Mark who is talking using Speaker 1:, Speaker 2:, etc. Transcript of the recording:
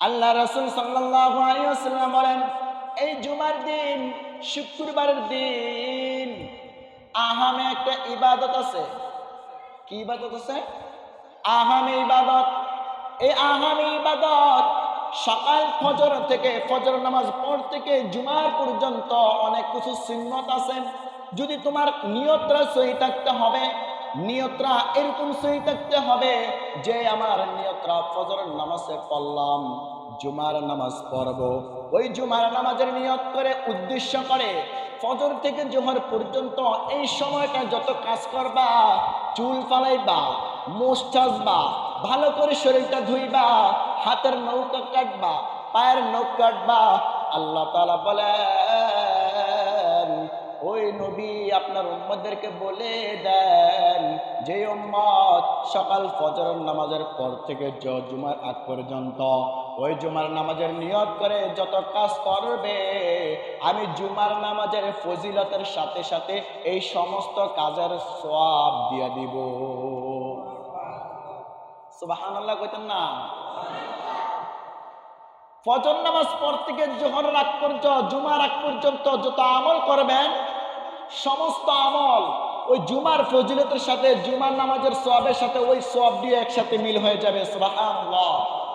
Speaker 1: আল্লাহ রসুল সাল্লাম বলেন, এই জুমার দিন, শুক্রবারের দিন আহামে একটা ইবাদত আছে। কি ইবাদত আছে? আহামে ইবাদত। এই আহামে ইবাদত সকাল ফজর থেকে, ফজর নামাজ পর থেকে জুমার পর্যন্ত অনেক কিছু সিন্নত আছে। যদি তোমার নিয়তরা সহি থাকতে হবে নিয়তরা এরকম সহি থাকতে হবে যে আমার নিয়তরা ফজর নামাজে পড়লাম, জুমার নামাজ পড়ব। ওই জুমার নামাজের নিয়ত করে উদ্দেশ্য করে ফজর থেকে জোহর পর্যন্ত এই সময়টা যত কাজ করবা, চুল ফালাইবা, মোষ চাষবা, ভালো করে শরীরটা ধুইবা, হাতের নৌকা কাটবা, পায়ের নৌক কাটবা, আল্লাহ তালা নবী আপনার উম্মদেরকে বলে দেন, যে উম্মত সকাল ফজর নামাজের পর থেকে জুমার আগ পর্যন্ত, ওই জুমার নামাজের নিয়ত করে যত কাজ করবে, আমি জুমার নামাজের ফজিলতের সাথে সাথে এই সমস্ত কাজের সব দিয়ে দিব। সুবাহান্লাহ কইতেন না? ফজর নামাজ পর থেকে জোহর রাগ পর্যন্ত জুমার আগ পর্যন্ত যত আমল করবেন সমস্ত আমল ওই জুমার ফজিলতের সাথে, জুমার নামাজের সবের সাথে ওই দিয়ে একসাথে মিল হয়ে যাবে, সুবহানাল্লাহ।